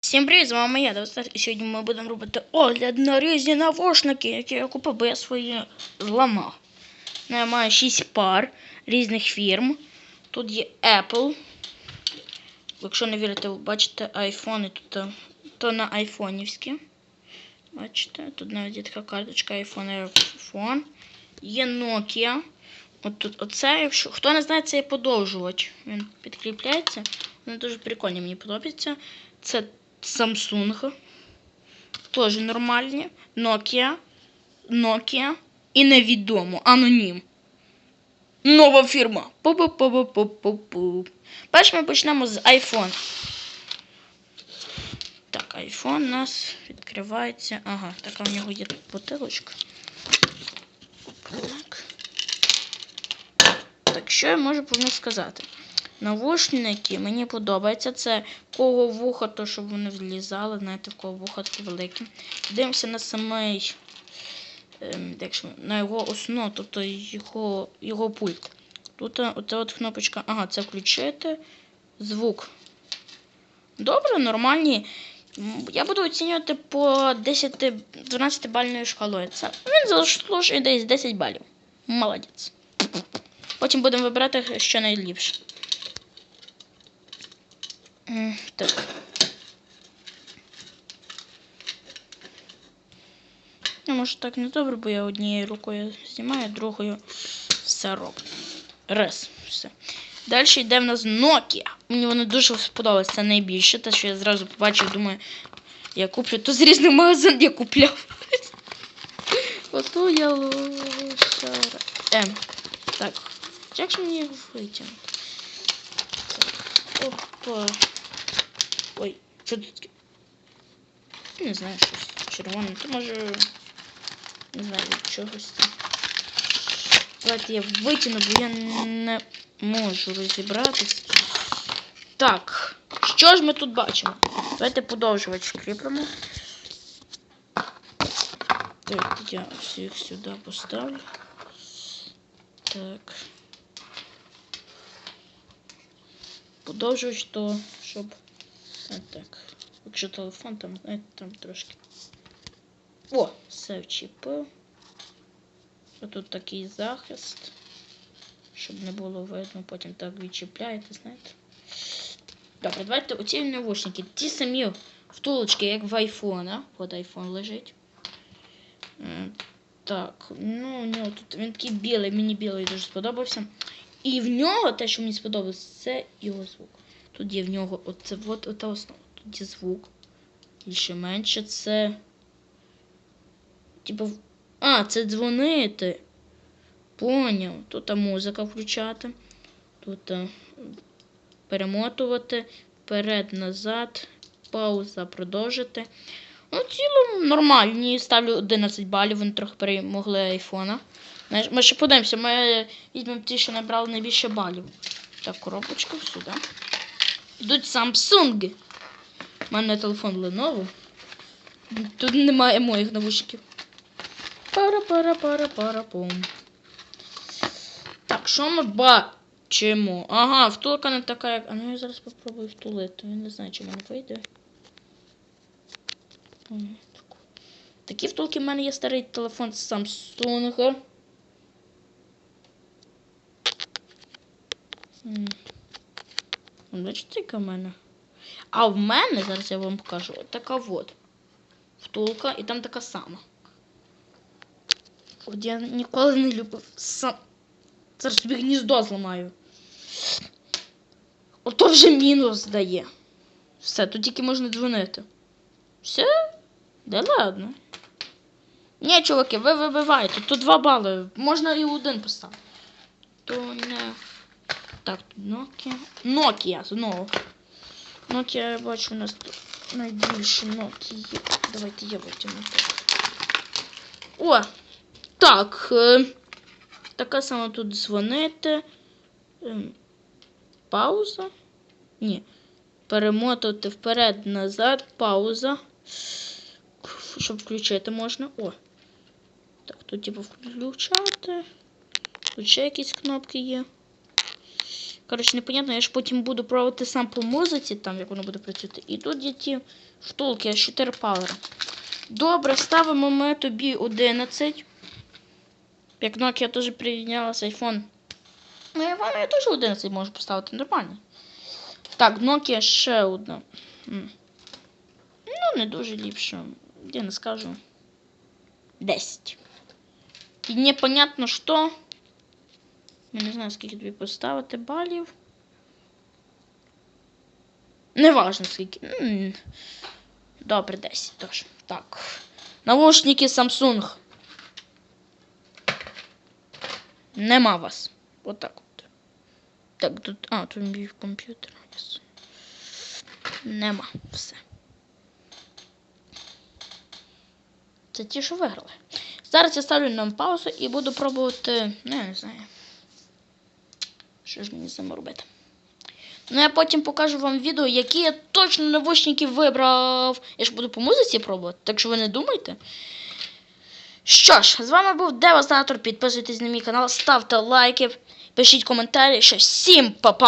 Всім привіт, з вами я, Достар, і сьогодні ми будемо робити огляд на різні навушники, які я купив, бо я свої зламав. Ну, Я маю 6 пар різних фірм. Тут є Apple. Якщо не вірите, ви бачите айфони, тут то, то на айфонівські. Бачите, тут навіть є така карточка iPhone iPhone. Є Nokia. От тут оце, якщо хто не знає, це є подовжувач. Він підкріпляється. Вони дуже прикольні, мені подобається. Це Samsung. Теж нормальні. Nokia. Nokia. І невідомо. Анонім. Нова фірма. Пу-пу-пу-пу-пу-пу. Перш ми почнемо з iPhone. Так, iPhone у нас відкривається. Ага, така в нього є бутилочка. Так. Так, що я можу про них сказати? Навушники мені подобаються. Це кого вуха, то щоб вони влізали, знаєте, в кого вуха такі великі. Дивимося на самий, ем, на його основу, тобто його, його пульт. Тут е, оця от кнопочка, ага, це включити звук. Добре, нормальні. Я буду оцінювати по 10-12 бальною шкалою. Це він заслужує десь 10 балів. Молодець. Потім будемо вибирати, що найліпше. М, Так. Ну, може так не добре, бо я однією рукою знімаю, другою все роблю. Раз, все. Далі йде в нас Nokia. Мені воно дуже сподобалось. Це найбільше. Те, що я зразу побачив, думаю, я куплю. То з різних магазин я купляв. Ото я лошара. Ем. Так. Як же мені його витягнути? Опа. Ой, що тут таке? Не знаю, щось червоне. То може. Не знаю, від чогось. там. Давайте я витягну, бо я не можу розібратися. Так. Що ж ми тут бачимо? Давайте подовжувач кріпимо. Так, я всіх сюди поставлю. Так. Подовжувач то, щоб. Так. Якщо телефон, там, там трошки. О, все вчепив. Що тут такий захист. Щоб не було видно, потім так відчіпляєте, знаєте. Добре, давайте оці навушники. Ті самі втулочки, як в айфона. От айфон лежить. Так, ну у нього тут він такий білий, мені білий дуже сподобався. І в нього те, що мені сподобалось, це його звук. Тут є в нього оце от, ота основа. Є звук. Більше менше це. Типу. А, це дзвонити. Поняв. Тут музика включати. Тут а, перемотувати. Вперед, назад. Пауза продовжити. Ну, цілому нормальні. Ставлю 11 балів, вони трохи перемогли айфона. Ми ще подивимося, ми візьмемо ті, що набрали найбільше балів. Так, коробочку сюди. Йдуть Samsung. У мене телефон Lenovo. Тут немає моїх навушників. Пара-пара-пара-пара-пум. Так, що ми бачимо? Ага, втулка не така, як. А ну я зараз спробую втулити. Я не знаю, чи мене вийде. Такі втулки в мене є старий телефон з Samsung. Бачите, яка в мене? А в мене, зараз я вам покажу, така от. Втулка, і там така сама. От я ніколи не любив сам. Зараз собі гніздо зламаю. Ото вже мінус дає. Все, тут тільки можна дзвонити. Все? Да ладно. Ні, чуваки, ви вибиваєте. Тут два бали. Можна і один поставити. То не. Так, Nokia. Nokia знову. Nokia, я бачу, у нас найбільше Nokia. Давайте я витягну. О! Так. Е, така сама тут дзвонити. Ем, пауза. Ні. Перемотувати вперед, назад, пауза. Щоб включити можна. О. Так, тут типу включати. Тут ще якісь кнопки є. Коротше, непонятно, я ж потім буду пробувати сам по музиці, там як воно буде працювати. І тут є ті втулки, 4 палера. Добре, ставимо ми тобі 11. Як Nokia теж прийнялася iPhone. Ну, iPhone я теж 11 можу поставити нормально. Так, Nokia ще одна. Ну, не дуже ліпше. Я не скажу. 10. І непонятно що. Я не знаю, скільки тобі поставити балів. Неважно скільки. Добре, 10 теж. Так. Наушники Samsung. Нема вас. Отак от. Так, тут. А, тут мій комп'ютер. Нема. Все. Це ті, що виграли. Зараз я ставлю на паузу і буду пробувати. Ну, я не знаю. Що ж мені з ними робити? Ну, я потім покажу вам відео, які я точно навушники вибрав. Я ж буду по музиці пробувати, так що ви не думайте. Що ж, з вами був Девастатор. Підписуйтесь на мій канал, ставте лайки, пишіть коментарі. Ще всім па-па!